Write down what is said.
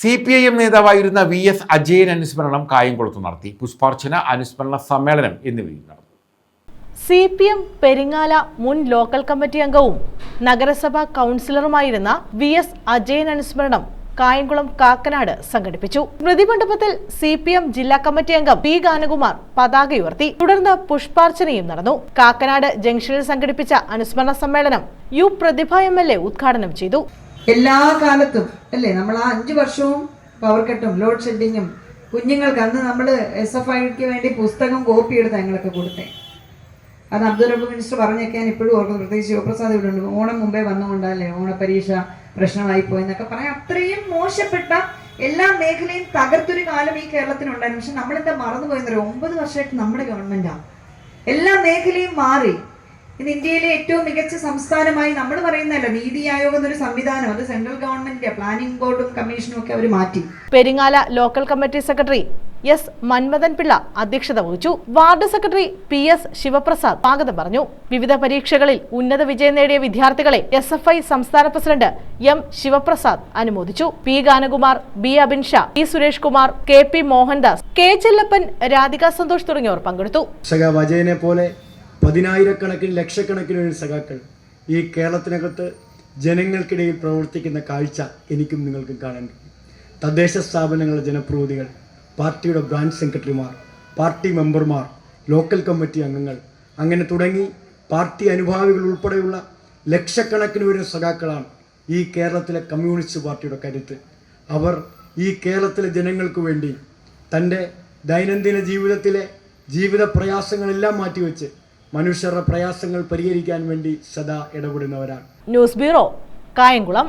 C P I M നേതാവായിരുന്ന V S Ajayan അനുസ്മരണം കായംകുളത്ത് നടത്തി. പുഷ്പാർച്ചന അനുസ്മരണ സമ്മേളനം എന്നിവയും നടന്നു. സി പി എം പെരിങ്ങാല മുൻ ലോക്കൽ കമ്മിറ്റി അംഗവും നഗരസഭാ കൗൺസിലറുമായിരുന്ന വി എസ് അജയൻ അനുസ്മരണം കായംകുളം കാക്കനാട് സംഘടിപ്പിച്ചു. സ്മൃതി മണ്ഡപത്തിൽ സി പി എം ജില്ലാ കമ്മിറ്റി അംഗം പി ഗാനകുമാർ പതാക ഉയർത്തി. തുടർന്ന് പുഷ്പാർച്ചനയും നടന്നു. കാക്കനാട് ജംഗ്ഷനിൽ സംഘടിപ്പിച്ച അനുസ്മരണ സമ്മേളനം U Prathibha M L A ഉദ്ഘാടനം ചെയ്തു. എല്ലാ കാലത്തും അല്ലേ? നമ്മൾ ആ അഞ്ചു വർഷവും പവർ കട്ടും ലോഡ് ഷെഡിങ്ങും കുഞ്ഞുങ്ങൾക്ക് അന്ന് നമ്മൾ എസ് എഫ് ഐക്ക് വേണ്ടി പുസ്തകം കോപ്പി എടുത്ത് ഞങ്ങളൊക്കെ കൊടുത്തേ. അത് അബ്ദുൾ റബ്ബ് മിനിസ്റ്റർ പറഞ്ഞൊക്കെ ഞാൻ ഇപ്പോഴും ഓർക്കുന്നു പ്രത്യേകിച്ച് ശിവപ്രസാദ് ഇവിടെ ഉണ്ട്. ഓണം മുമ്പേ വന്നുകൊണ്ടല്ലേ ഓണപരീക്ഷ പ്രശ്നമായി പോയെന്നൊക്കെ പറയാം. അത്രയും മോശപ്പെട്ട എല്ലാ മേഖലയും തകർത്തൊരു കാലം ഈ കേരളത്തിനുണ്ടായിരുന്നു. പക്ഷെ നമ്മളെന്താ മറന്നുപോയെന്നറിയോ? ഒമ്പത് വർഷമായിട്ട് നമ്മുടെ ഗവൺമെന്റാണ് എല്ലാ മേഖലയും മാറി. ഇന്ന് ഇന്ത്യയിലെ ഏറ്റവും മികച്ച സംസ്ഥാനമായി നമ്മൾ പറയുന്നല്ലോ നീതി ആയോഗ് എന്നൊരു സംവിധാനം. അത് സെൻട്രൽ ഗവൺമെന്റിന്റെ പ്ലാനിംഗ് ബോർഡും കമ്മീഷനും ഒക്കെ അവർ മാറ്റി. Peringala local committee secretary S Manmadhan Pillai അധ്യക്ഷത വഹിച്ചു. Ward secretary P S Sivaprasad സ്വാഗതം പറഞ്ഞു. വിവിധ പരീക്ഷകളിൽ ഉന്നത വിജയം നേടിയ വിദ്യാർത്ഥികളെ എസ് എഫ് ഐ സംസ്ഥാന പ്രസിഡന്റ് എം ശിവപ്രസാദ് അനുമോദിച്ചു. P Ganakumar B Abin Shah P Suresh Kumar K P Mohandas K Chellappan Radhika Santhosh തുടങ്ങിയവർ പങ്കെടുത്തു. പോലെ പതിനായിരക്കണക്കിന് ലക്ഷക്കണക്കിന് സഖാക്കൾ ഈ കേരളത്തിനകത്ത് ജനങ്ങൾക്കിടയിൽ പ്രവർത്തിക്കുന്ന കാഴ്ച എനിക്കും നിങ്ങൾക്കും കാണാൻ കഴിയും. തദ്ദേശ സ്ഥാപനങ്ങളുടെ ജനപ്രതിനിധികൾ പാർട്ടിയുടെ ബ്രാഞ്ച് സെക്രട്ടറിമാർ പാർട്ടി മെമ്പർമാർ ലോക്കൽ കമ്മിറ്റി അംഗങ്ങൾ അങ്ങനെ തുടങ്ങി പാർട്ടി അനുഭാവികൾ ഉൾപ്പെടെയുള്ള ലക്ഷക്കണക്കിന് വരുന്ന സഖാക്കളാണ് ഈ കേരളത്തിലെ കമ്മ്യൂണിസ്റ്റ് പാർട്ടിയുടെ കരുത്ത്. അവർ ഈ കേരളത്തിലെ ജനങ്ങൾക്ക് വേണ്ടി തന്റെ ദൈനംദിന ജീവിതത്തിലെ ജീവിത പ്രയാസങ്ങളെല്ലാം മാറ്റിവെച്ച് മനുഷ്യരുടെ പ്രയാസങ്ങൾ പരിഹരിക്കാൻ വേണ്ടി സദാ ഇടപെടുന്നവരാണ്. News bureau Kayamkulam.